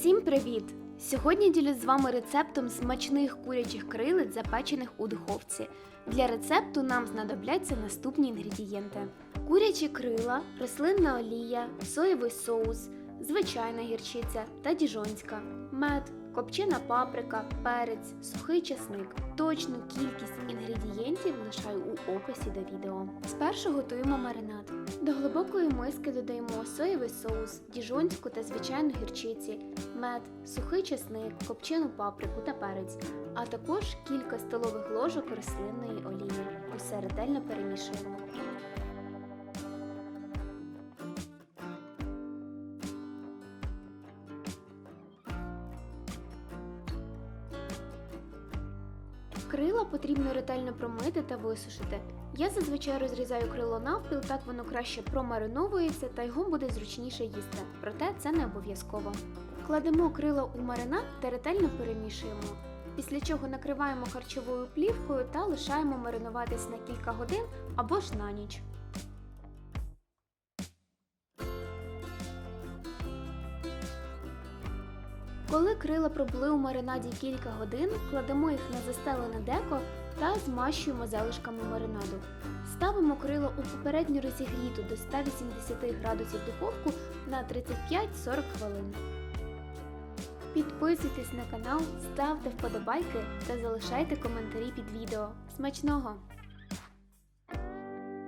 Всім привіт! Сьогодні ділюсь з вами рецептом смачних курячих крилиць, запечених у духовці. Для рецепту нам знадобляться наступні інгредієнти: курячі крила, рослинна олія, соєвий соус, звичайна гірчиця та діжонська, мед, копчена паприка, перець, сухий чесник. Точну кількість інгредієнтів лишаю у описі до відео. Спершу готуємо маринад. До глибокої миски додаємо соєвий соус, діжонську та звичайну гірчиці, мед, сухий чесник, копчену паприку та перець, а також кілька столових ложок рослинної олії. Усе ретельно перемішуємо. Крила потрібно ретельно промити та висушити. Я зазвичай розрізаю крило навпіл, так воно краще промариновується та його буде зручніше їсти. Проте це не обов'язково. Кладемо крило у маринад та ретельно перемішуємо. Після чого накриваємо харчовою плівкою та лишаємо маринуватись на кілька годин або ж на ніч. Коли крила пробули у маринаді кілька годин, кладемо їх на застелене деко та змащуємо залишками маринаду. Ставимо крила у попередньо розігріту до 180 градусів духовку на 35-40 хвилин. Підписуйтесь на канал, ставте вподобайки та залишайте коментарі під відео. Смачного!